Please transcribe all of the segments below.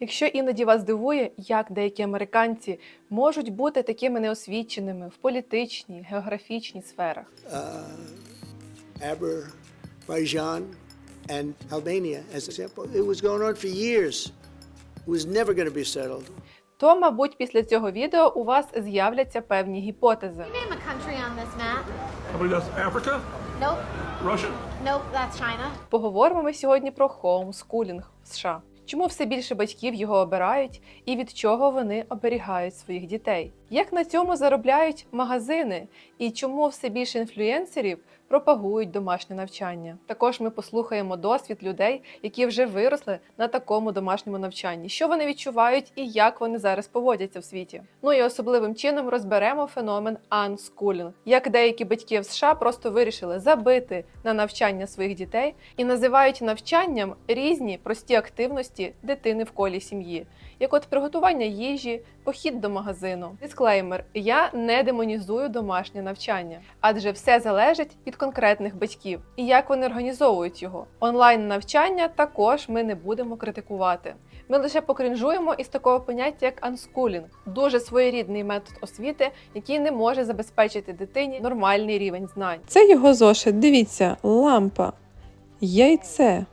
Якщо іноді вас дивує, як деякі американці можуть бути такими неосвіченими в політичній, географічній сферах. Azerbaijan and Albania, as example. It was going on for years. It was never going to be settled. То, мабуть, після цього відео у вас з'являться певні гіпотези. Name a country on this map. How many Africa? Nope. Russia? Nope, that's China. Поговоримо ми сьогодні про хоумскулінг в США. Чому все більше батьків його обирають і від чого вони оберігають своїх дітей? Як на цьому заробляють магазини? І чому все більше інфлюенсерів пропагують домашнє навчання? Також ми послухаємо досвід людей, які вже виросли на такому домашньому навчанні, що вони відчувають і як вони зараз поводяться в світі. Ну і особливим чином розберемо феномен unschooling, як деякі батьки в США просто вирішили забити на навчання своїх дітей і називають навчанням різні прості активності дитини в колі сім'ї, як от приготування їжі, похід до магазину. Дисклеймер: я не демонізую домашнє навчання, адже все залежить від конкретних батьків і як вони організовують його. Онлайн навчання також ми не будемо критикувати. Ми лише покринжуємо із такого поняття як unschooling – дуже своєрідний метод освіти, який не може забезпечити дитині нормальний рівень знань. Це його зошит. Дивіться, лампа, яйце,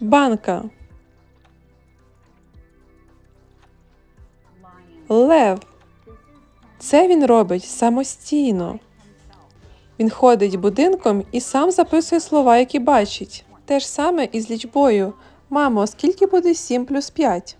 банка, лев. Це він робить самостійно. Він ходить будинком і сам записує слова, які бачить. Те ж саме і з лічбою. Мамо, скільки буде 7 плюс 5?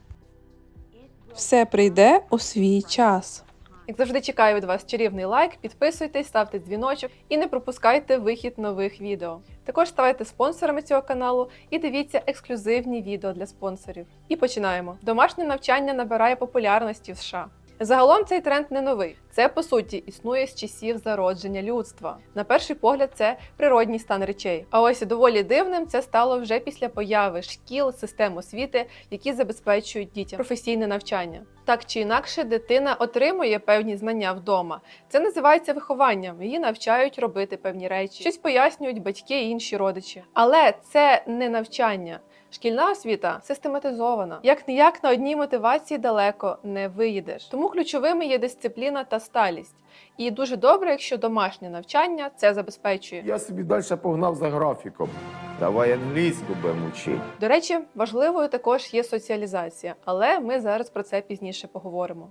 Все прийде у свій час. Як завжди, чекаю від вас чарівний лайк, підписуйтесь, ставте дзвіночок і не пропускайте вихід нових відео. Також ставайте спонсорами цього каналу і дивіться ексклюзивні відео для спонсорів. І починаємо. Домашнє навчання набирає популярності в США. Загалом цей тренд не новий. Це по суті існує з часів зародження людства. На перший погляд, це природній стан речей. А ось доволі дивним це стало вже після появи шкіл, систем освіти, які забезпечують дітям професійне навчання. Так чи інакше, дитина отримує певні знання вдома. Це називається вихованням. Її навчають робити певні речі, щось пояснюють батьки і інші родичі. Але це не навчання. Шкільна освіта систематизована. Як ніяк на одній мотивації далеко не виїдеш. Тому ключовими є дисципліна та сталість. І дуже добре, якщо домашнє навчання це забезпечує. Я собі далі погнав за графіком. Давай англійську будемо вчити. До речі, важливою також є соціалізація, але ми зараз про це пізніше поговоримо.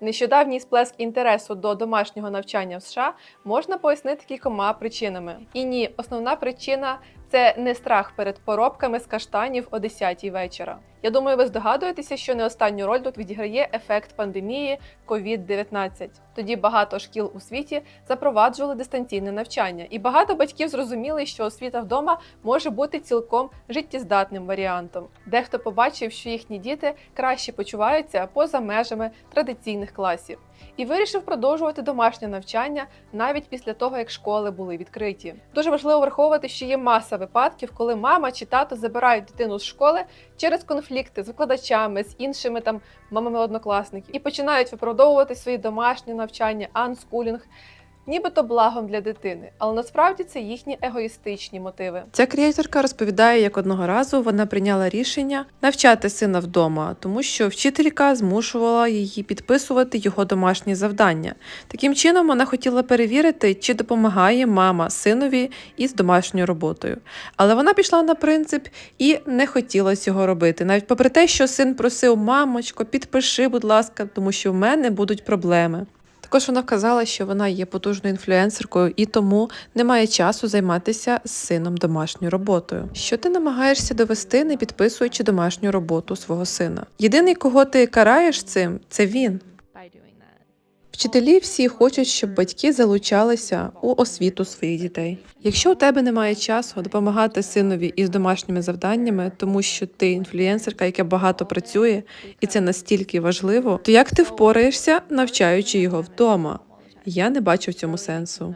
Нещодавній сплеск інтересу до домашнього навчання в США можна пояснити кількома причинами. І ні, основна причина це не страх перед поробками з каштанів о 10 вечора. Я думаю, ви здогадуєтеся, що не останню роль тут відіграє ефект пандемії COVID-19. Тоді багато шкіл у світі запроваджували дистанційне навчання, і багато батьків зрозуміли, що освіта вдома може бути цілком життєздатним варіантом. Дехто побачив, що їхні діти краще почуваються поза межами традиційних класів, і вирішив продовжувати домашнє навчання навіть після того, як школи були відкриті. Дуже важливо враховувати, що є маса випадків, коли мама чи тато забирають дитину з школи через конфлікти з викладачами, з іншими там мамами однокласників і починають виправдовувати свої домашні навчання, анскулінг, нібито благом для дитини, але насправді це їхні егоїстичні мотиви. Ця креаторка розповідає, як одного разу вона прийняла рішення навчати сина вдома, тому що вчителька змушувала її підписувати його домашні завдання. Таким чином, вона хотіла перевірити, чи допомагає мама синові із домашньою роботою. Але вона пішла на принцип і не хотіла цього робити, навіть попри те, що син просив мамочко, підпиши, будь ласка, тому що в мене будуть проблеми. Також вона вказала, що вона є потужною інфлюенсеркою і тому не має часу займатися з сином домашньою роботою. Що ти намагаєшся довести, не підписуючи домашню роботу свого сина? Єдиний, кого ти караєш цим, це він. Вчителі всі хочуть, щоб батьки залучалися у освіту своїх дітей. Якщо у тебе немає часу допомагати синові із домашніми завданнями, тому що ти інфлюенсерка, яка багато працює, і це настільки важливо, то як ти впораєшся, навчаючи його вдома? Я не бачу в цьому сенсу.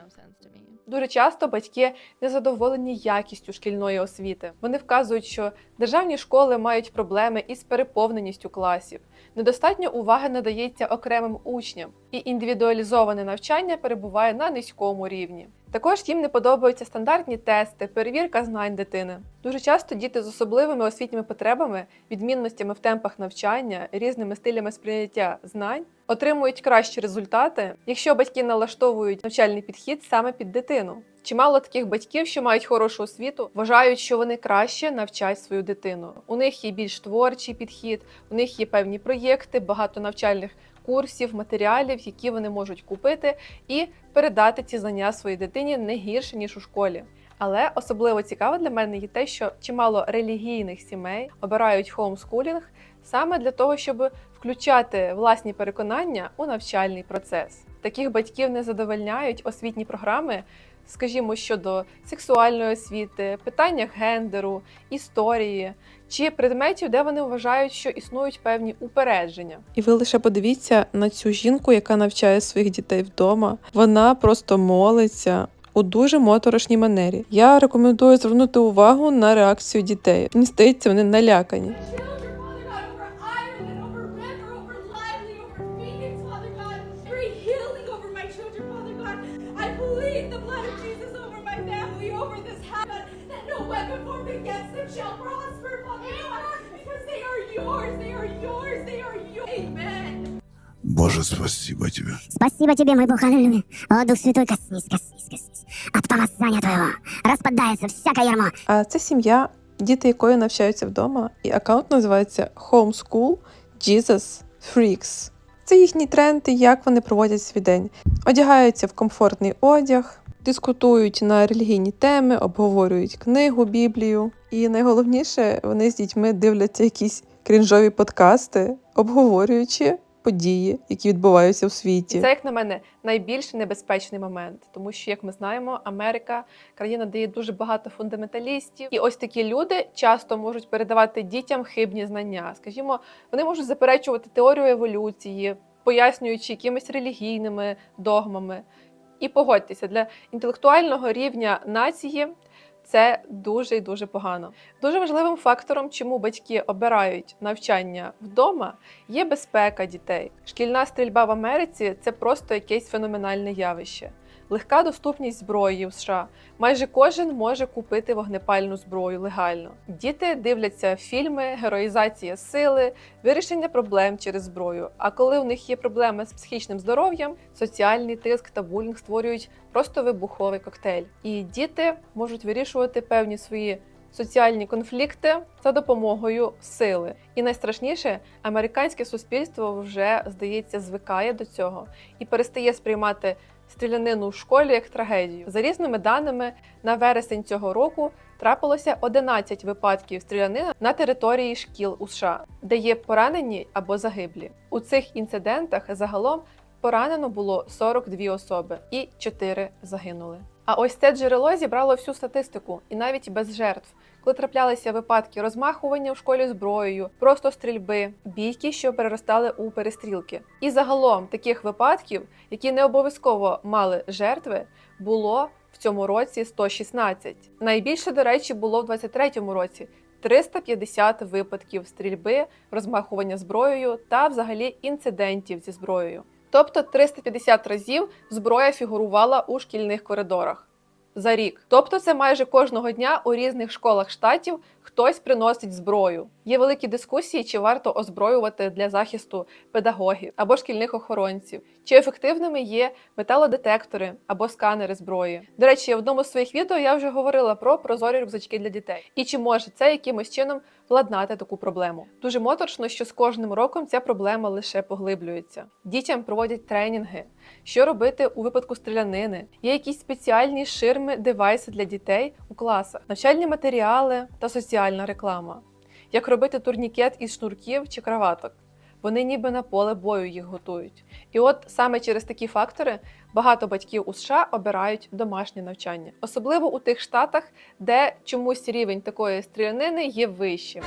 Дуже часто батьки незадоволені якістю шкільної освіти. Вони вказують, що державні школи мають проблеми із переповненістю класів. Недостатньо уваги надається окремим учням, і індивідуалізоване навчання перебуває на низькому рівні. Також їм не подобаються стандартні тести, перевірка знань дитини. Дуже часто діти з особливими освітніми потребами, відмінностями в темпах навчання, різними стилями сприйняття знань отримують кращі результати, якщо батьки налаштовують навчальний підхід саме під дитину. Чимало таких батьків, що мають хорошу освіту, вважають, що вони краще навчають свою дитину. У них є більш творчий підхід, у них є певні проєкти, багато навчальних курсів, матеріалів, які вони можуть купити і передати ці знання своїй дитині не гірше ніж у школі. Але особливо цікаво для мене є те, що чимало релігійних сімей обирають хоумскулінг саме для того, щоб включати власні переконання у навчальний процес. Таких батьків не задовольняють освітні програми, скажімо, щодо сексуальної освіти, питання гендеру, історії чи предметів, де вони вважають, що існують певні упередження. І ви лише подивіться на цю жінку, яка навчає своїх дітей вдома. Вона просто молиться. У дуже моторошній манері. Я рекомендую звернути увагу на реакцію дітей. Мені здається, вони налякані. Боже, спасибо тебе. Спасибо тебе, мой Бог, аллилуйя. О, Дух Святой, коснись, коснись, коснись. От помазания твоего распадается всякое ярмо. А це сім'я, діти якої навчаються вдома, і аккаунт називається Homeschool Jesus Freaks. Це їхній тренд і як вони проводять свій день. Одягаються в комфортний одяг, дискутують на релігійні теми, обговорюють книгу, Біблію. І найголовніше, вони з дітьми дивляться якісь крінжові подкасти, обговорюючи події, які відбуваються в світі. І це, як на мене, найбільш небезпечний момент, тому що, як ми знаємо, Америка країна, де є дуже багато фундаменталістів, і ось такі люди часто можуть передавати дітям хибні знання. Скажімо, вони можуть заперечувати теорію еволюції, пояснюючи якимись релігійними догмами. І погодьтеся, для інтелектуального рівня нації це дуже і дуже погано. Дуже важливим фактором, чому батьки обирають навчання вдома, є безпека дітей. Шкільна стрільба в Америці це просто якесь феноменальне явище. Легка доступність зброї в США. Майже кожен може купити вогнепальну зброю легально. Діти дивляться фільми, героїзація сили, вирішення проблем через зброю. А коли у них є проблеми з психічним здоров'ям, соціальний тиск та булінг створюють просто вибуховий коктейль. І діти можуть вирішувати певні свої соціальні конфлікти за допомогою сили. І найстрашніше, американське суспільство вже здається звикає до цього і перестає сприймати стрілянину в школі як трагедію. За різними даними, на вересень цього року трапилося 11 випадків стрілянини на території шкіл у США, де є поранені або загиблі. У цих інцидентах загалом поранено було 42 особи і 4 загинули. А ось це джерело зібрало всю статистику, і навіть без жертв, коли траплялися випадки розмахування в школі зброєю, просто стрільби, бійки, що переростали у перестрілки. І загалом таких випадків, які не обов'язково мали жертви, було в цьому році 116. Найбільше, до речі, було в 23-му році. 350 випадків стрільби, розмахування зброєю та взагалі інцидентів зі зброєю. Тобто 350 разів зброя фігурувала у шкільних коридорах за рік. Тобто, це майже кожного дня у різних школах штатів хтось приносить зброю. Є великі дискусії, чи варто озброювати для захисту педагогів або шкільних охоронців, чи ефективними є металодетектори або сканери зброї. До речі, в одному з своїх відео я вже говорила про прозорі рюкзачки для дітей і чи може це якимось чином владнати таку проблему. Дуже моторшно, що з кожним роком ця проблема лише поглиблюється. Дітям проводять тренінги, що робити у випадку стрілянини. Є якісь спеціальні ширми, девайси для дітей у класах, навчальні матеріали та соціальна реклама. Як робити турнікет із шнурків чи краваток. Вони ніби на поле бою їх готують. І от саме через такі фактори багато батьків у США обирають домашнє навчання, особливо у тих штатах, де чомусь рівень такої стрілянини є вищим.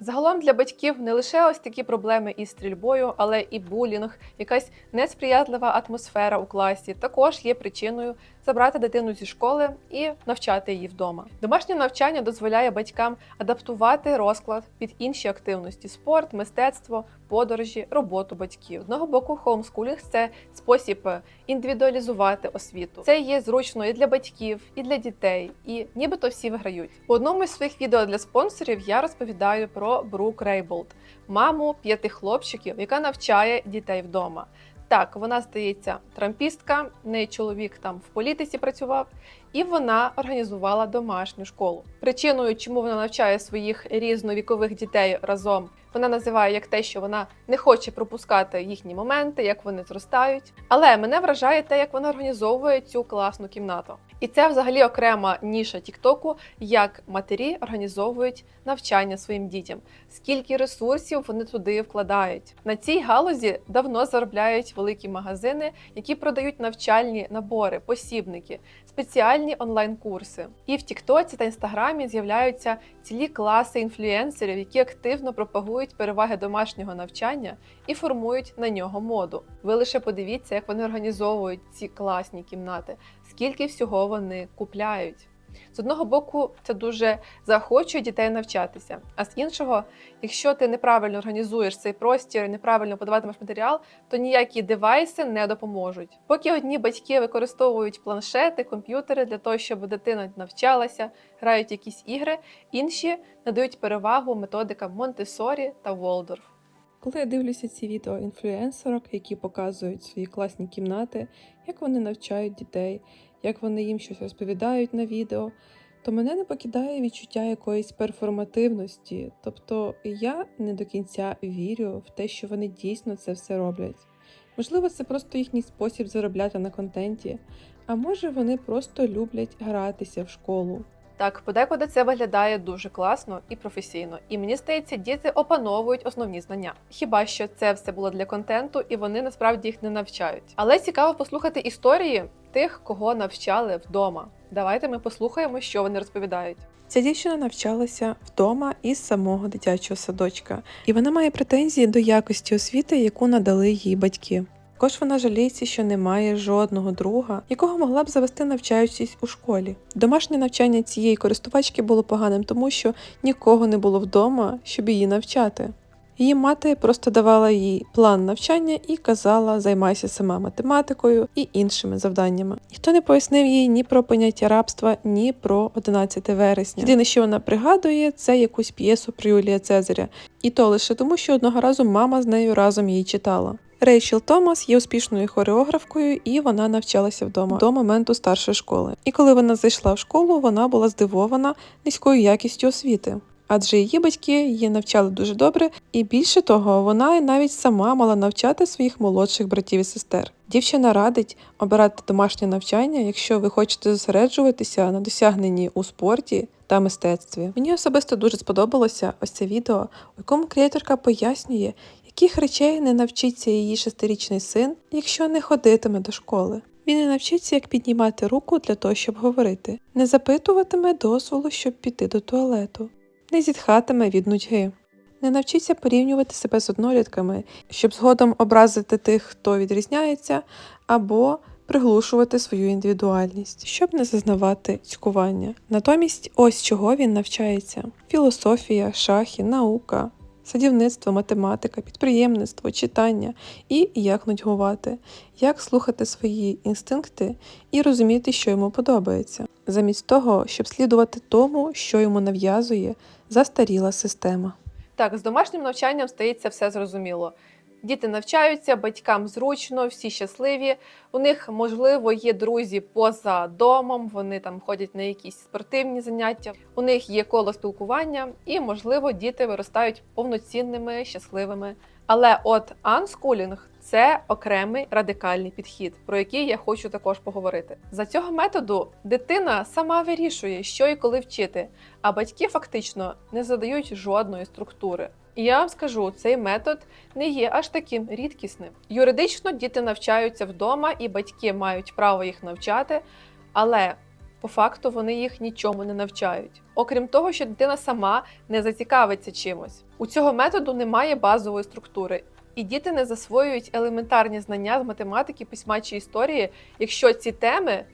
Загалом для батьків не лише ось такі проблеми із стрільбою, але і булінг, якась несприятлива атмосфера у класі також є причиною забрати дитину зі школи і навчати її вдома. Домашнє навчання дозволяє батькам адаптувати розклад під інші активності: спорт, мистецтво, подорожі, роботу батьків. З одного боку, хоумскулінг – це спосіб індивідуалізувати освіту. Це є зручно і для батьків, і для дітей, і нібито всі виграють. У одному із своїх відео для спонсорів я розповідаю про Брук Рейболд, маму п'яти хлопчиків, яка навчає дітей вдома. Так, вона стається трампістка, неї чоловік там в політиці працював, і вона організувала домашню школу. Причиною, чому вона навчає своїх різновікових дітей разом, вона називає як те, що вона не хоче пропускати їхні моменти, як вони зростають. Але мене вражає те, як вона організовує цю класну кімнату. І це взагалі окрема ніша Тіктоку, як матері організовують навчання своїм дітям, скільки ресурсів вони туди вкладають. На цій галузі давно заробляють великі магазини, які продають навчальні набори, посібники, спеціальні онлайн-курси. І в Тіктоці та Інстаграмі з'являються цілі класи інфлюенсерів, які активно пропагують переваги домашнього навчання і формують на нього моду. Ви лише подивіться, як вони організовують ці класні кімнати, скільки всього вони купляють. З одного боку, це дуже заохочує дітей навчатися. А з іншого, якщо ти неправильно організуєш цей простір, неправильно подаватимеш матеріал, то ніякі девайси не допоможуть. Поки одні батьки використовують планшети, комп'ютери для того, щоб дитина навчалася, грають якісь ігри, інші надають перевагу методикам Монтесорі та Волдорф. Коли я дивлюся ці відео інфлюенсерок, які показують свої класні кімнати, як вони навчають дітей, як вони їм щось розповідають на відео, то мене не покидає відчуття якоїсь перформативності. Тобто я не до кінця вірю в те, що вони дійсно це все роблять. Можливо, це просто їхній спосіб заробляти на контенті, а може вони просто люблять гратися в школу. Так, подекуди це виглядає дуже класно і професійно. І мені здається, діти опановують основні знання. Хіба що це все було для контенту, і вони насправді їх не навчають. Але цікаво послухати історії тих, кого навчали вдома. Давайте ми послухаємо, що вони розповідають. Ця дівчина навчалася вдома із самого дитячого садочка, і вона має претензії до якості освіти, яку надали їй батьки. Також вона жаліється, що немає жодного друга, якого могла б завести навчаючись у школі. Домашнє навчання цієї користувачки було поганим, тому що нікого не було вдома, щоб її навчати. Її мати просто давала їй план навчання і казала, займайся сама математикою і іншими завданнями. Ніхто не пояснив їй ні про поняття рабства, ні про 11 вересня. Єдине, що вона пригадує, це якусь п'єсу про Юлія Цезаря, і то лише тому, що одного разу мама з нею разом її читала. Рейчел Томас є успішною хореографкою, і вона навчалася вдома до моменту старшої школи. І коли вона зайшла в школу, вона була здивована низькою якістю освіти. Адже її батьки її навчали дуже добре, і більше того, вона навіть сама мала навчати своїх молодших братів і сестер. Дівчина радить обирати домашнє навчання, якщо ви хочете зосереджуватися на досягненні у спорті та мистецтві. Мені особисто дуже сподобалося ось це відео, у якому креаторка пояснює, яких речей не навчиться її шестирічний син, якщо не ходитиме до школи. Він не навчиться, як піднімати руку для того, щоб говорити, не запитуватиме дозволу, щоб піти до туалету, не зітхатиме від нудьги, не навчиться порівнювати себе з однолітками, щоб згодом образити тих, хто відрізняється, або приглушувати свою індивідуальність, щоб не зазнавати цькування. Натомість, ось чого він навчається: філософія, шахи, наука, садівництво, математика, підприємництво, читання. І як нудьгувати, як слухати свої інстинкти і розуміти, що йому подобається, замість того, щоб слідувати тому, що йому нав'язує застаріла система. Так, з домашнім навчанням стається все зрозуміло. Діти навчаються, батькам зручно, всі щасливі. У них, можливо, є друзі поза домом, вони там ходять на якісь спортивні заняття, у них є коло спілкування, і, можливо, діти виростають повноцінними, щасливими. Але от unschooling – це окремий радикальний підхід, про який я хочу також поговорити. За цього методу дитина сама вирішує, що і коли вчити, а батьки фактично не задають жодної структури. І я вам скажу, цей метод не є аж таким рідкісним. Юридично діти навчаються вдома, і батьки мають право їх навчати, але по факту вони їх нічому не навчають. Окрім того, що дитина сама не зацікавиться чимось. У цього методу немає базової структури, і діти не засвоюють елементарні знання з математики, письма чи історії, якщо ці теми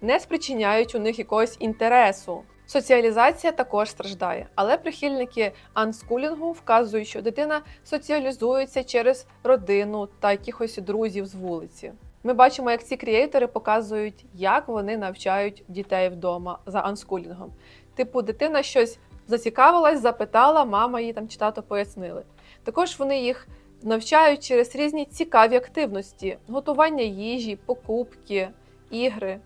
не спричиняють у них якогось інтересу. Соціалізація також страждає, але прихильники анскулінгу вказують, що дитина соціалізується через родину та якихось друзів з вулиці. Ми бачимо, як ці креатори показують, як вони навчають дітей вдома за анскулінгом. Типу, дитина щось зацікавилась, запитала, мама їй там чи тато пояснили. Також вони їх навчають через різні цікаві активності: готування їжі, покупки, ігри.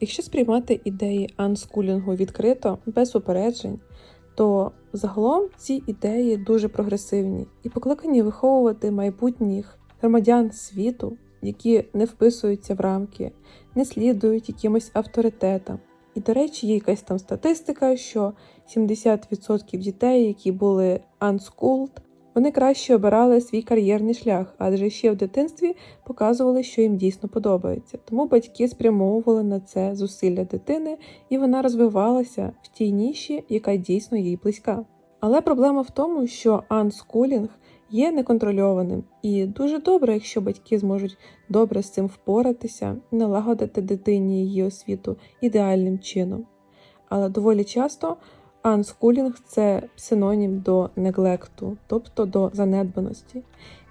Якщо сприймати ідеї анскулінгу відкрито, без упереджень, то загалом ці ідеї дуже прогресивні і покликані виховувати майбутніх громадян світу, які не вписуються в рамки, не слідують якимось авторитетам. І, до речі, є якась там статистика, що 70% дітей, які були unschooled, вони краще обирали свій кар'єрний шлях, адже ще в дитинстві показували, що їм дійсно подобається. Тому батьки спрямовували на це зусилля дитини, і вона розвивалася в тій ніші, яка дійсно їй близька. Але проблема в тому, що анскулінг є неконтрольованим, і дуже добре, якщо батьки зможуть добре з цим впоратися, налагодити дитині її освіту ідеальним чином. Але доволі часто анскулінг це синонім до неглекту, тобто до занедбаності.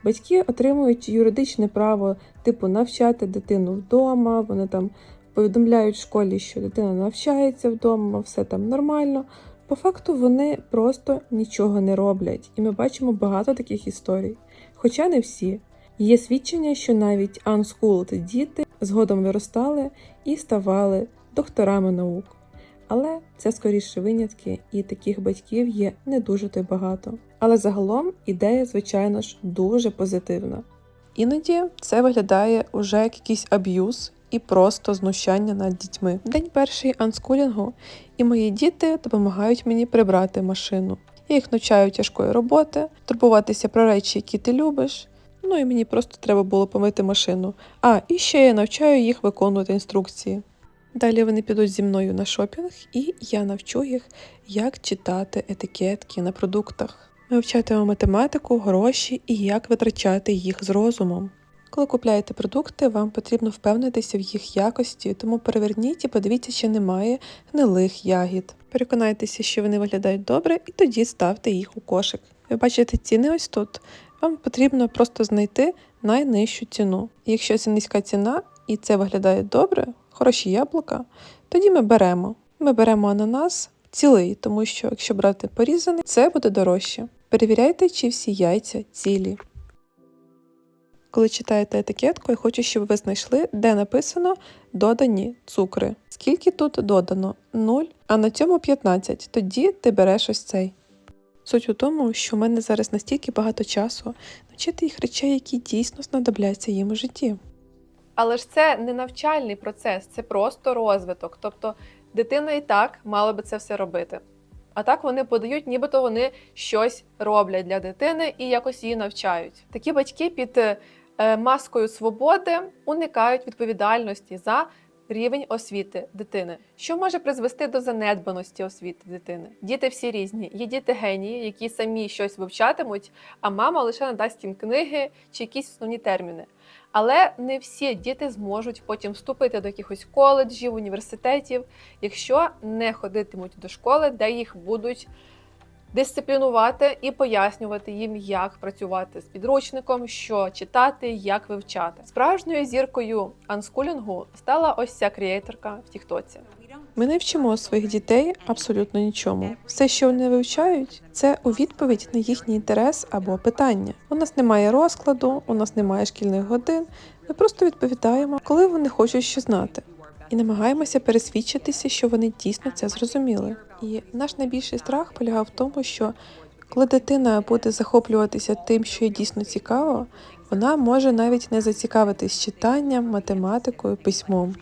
Батьки отримують юридичне право, типу, навчати дитину вдома, вони там повідомляють школі, що дитина навчається вдома, все там нормально. По факту вони просто нічого не роблять, і ми бачимо багато таких історій. Хоча не всі. Є свідчення, що навіть unschooled діти згодом виростали і ставали докторами наук. Але це скоріше винятки, і таких батьків є не дуже то й багато. Але загалом ідея, звичайно ж, дуже позитивна. Іноді це виглядає уже як якийсь аб'юз і просто знущання над дітьми. День перший анскулінгу, і мої діти допомагають мені прибрати машину. Я їх навчаю тяжкої роботи, турбуватися про речі, які ти любиш. Ну і мені просто треба було помити машину. А, і ще я навчаю їх виконувати інструкції. Далі вони підуть зі мною на шопінг, і я навчу їх, як читати етикетки на продуктах. Ми вчатимемо математику, гроші і як витрачати їх з розумом. Коли купляєте продукти, вам потрібно впевнитися в їх якості, тому переверніть і подивіться, чи немає гнилих ягід. Переконайтеся, що вони виглядають добре, і тоді ставте їх у кошик. Ви бачите ціни ось тут. Вам потрібно просто знайти найнижчу ціну. Якщо це низька ціна і це виглядає добре, хороші яблука, тоді ми беремо. Ми беремо ананас цілий, тому що якщо брати порізаний, це буде дорожче. Перевіряйте, чи всі яйця цілі. Коли читаєте етикетку, я хочу, щоб ви знайшли, де написано додані цукри. Скільки тут додано? 0, а на цьому 15. Тоді ти береш ось цей. Суть у тому, що в мене зараз настільки багато часу навчити їх речей, які дійсно знадобляться їм у житті. Але ж це не навчальний процес, це просто розвиток. Тобто дитина і так мала би це все робити. А так вони подають, нібито вони щось роблять для дитини і якось її навчають. Такі батьки під е, маскою свободи уникають відповідальності за рівень освіти дитини, що може призвести до занедбаності освіти дитини. Діти всі різні. Є діти генії, які самі щось вивчатимуть, а мама лише надасть їм книги чи якісь основні терміни. Але не всі діти зможуть потім вступити до якихось коледжів, університетів, якщо не ходитимуть до школи, де їх будуть дисциплінувати і пояснювати їм, як працювати з підручником, що читати, як вивчати. Справжньою зіркою анскулінгу стала ось ця креаторка в Тіктоці. Ми не вчимо своїх дітей абсолютно нічому. Все, що вони вивчають, це у відповідь на їхній інтерес або питання. У нас немає розкладу, у нас немає шкільних годин. Ми просто відповідаємо, коли вони хочуть щось знати. І намагаємося пересвідчитися, що вони дійсно це зрозуміли. І наш найбільший страх полягав в тому, що коли дитина буде захоплюватися тим, що їй дійсно цікаво, вона може навіть не зацікавитись читанням, математикою, письмом.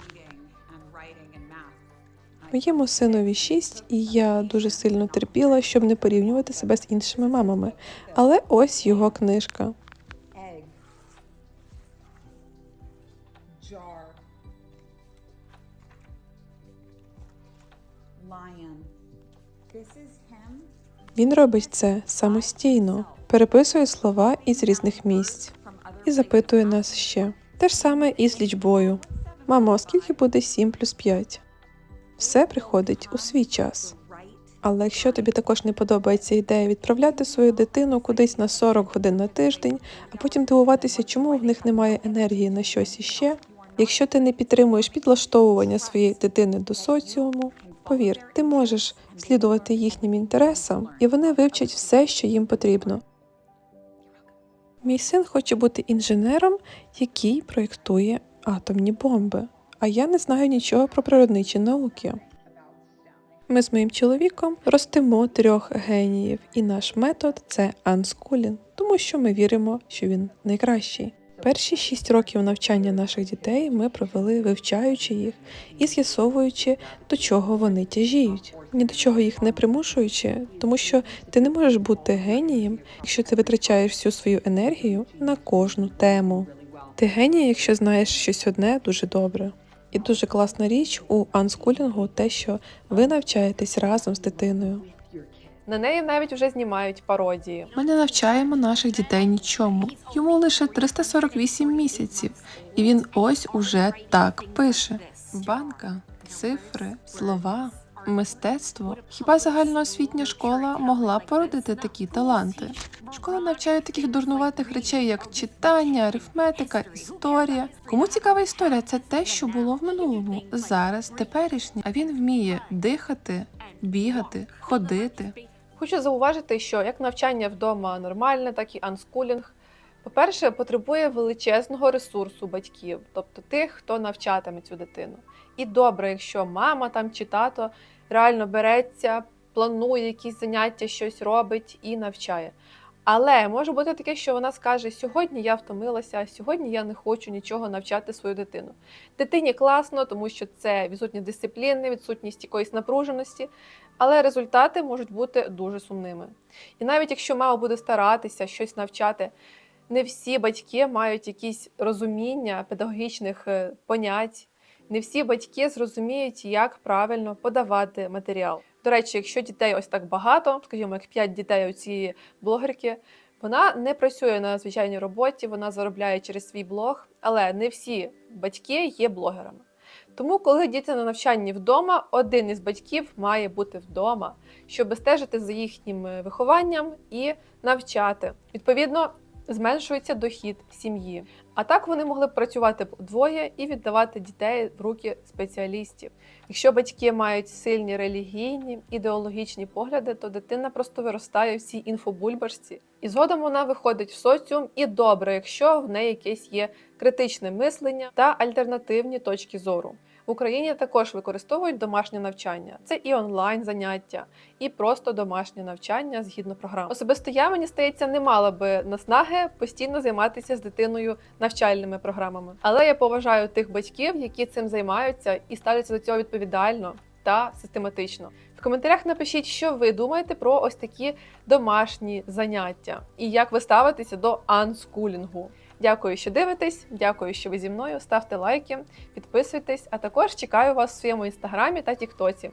Моєму синові 6, і я дуже сильно терпіла, щоб не порівнювати себе з іншими мамами. Але ось його книжка. Він робить це самостійно, переписує слова із різних місць і запитує нас ще. Те ж саме і з лічбою. Мамо, а скільки буде 7 плюс 5? Все приходить у свій час. Але якщо тобі також не подобається ідея відправляти свою дитину кудись на 40 годин на тиждень, а потім дивуватися, чому в них немає енергії на щось іще, якщо ти не підтримуєш підлаштовування своєї дитини до соціуму, повір, ти можеш слідувати їхнім інтересам, і вони вивчать все, що їм потрібно. Мій син хоче бути інженером, який проєктує атомні бомби, а я не знаю нічого про природничі науки. Ми з моїм чоловіком ростимо трьох геніїв, і наш метод це unschooling, тому що ми віримо, що він найкращий. Перші шість років навчання наших дітей ми провели вивчаючи їх і з'ясовуючи, до чого вони тяжіють, ні до чого їх не примушуючи, тому що ти не можеш бути генієм, якщо ти витрачаєш всю свою енергію на кожну тему. Ти геній, якщо знаєш щось одне дуже добре. І дуже класна річ у анскулінгу те, що ви навчаєтесь разом з дитиною. На неї навіть вже знімають пародії. Ми не навчаємо наших дітей нічому. Йому лише 348 місяців, і він ось уже так пише: банка, цифри, слова, мистецтво. Хіба загальноосвітня школа могла породити такі таланти? Школа навчає таких дурнуватих речей, як читання, арифметика, історія. Кому цікава історія, це те, що було в минулому, зараз, теперішнє. А він вміє дихати, бігати, ходити. Хочу зауважити, що як навчання вдома нормальне, так і анскулінг. По-перше, потребує величезного ресурсу батьків, тобто тих, хто навчатиме цю дитину. І добре, якщо мама там чи тато реально береться, планує якісь заняття, щось робить і навчає. Але може бути таке, що вона скаже: сьогодні я втомилася, сьогодні я не хочу нічого навчати свою дитину. Дитині класно, тому що це відсутність дисципліни, відсутність якоїсь напруженості, але результати можуть бути дуже сумними. І навіть якщо мама буде старатися щось навчати, не всі батьки мають якісь розуміння педагогічних е, понять, не всі батьки зрозуміють, як правильно подавати матеріал. До речі, якщо дітей ось так багато, скажімо, як 5 дітей у цієї блогерки, вона не працює на звичайній роботі, вона заробляє через свій блог, але не всі батьки є блогерами. Тому, коли діти на навчанні вдома, один із батьків має бути вдома, щоб стежити за їхнім е, вихованням і навчати. Відповідно, зменшується дохід сім'ї. А так вони могли б працювати вдвоє і віддавати дітей в руки спеціалістів. Якщо батьки мають сильні релігійні ідеологічні погляди, то дитина просто виростає в цій інфобульбашці, і згодом вона виходить в соціум. І добре, якщо в неї якесь є критичне мислення та альтернативні точки зору. Україні також використовують домашнє навчання. Це і онлайн заняття, і просто домашнє навчання згідно програм. Особисто я мені стається, не мала би наснаги постійно займатися з дитиною навчальними програмами. Але я поважаю тих батьків, які цим займаються і ставляться до цього відповідально та систематично. В коментарях напишіть, що ви думаєте про ось такі домашні заняття і як ви ставитеся до анскулінгу. Дякую, що дивитесь. Дякую, що ви зі мною. Ставте лайки, підписуйтесь, а також чекаю вас в своєму інстаграмі та тіктоці.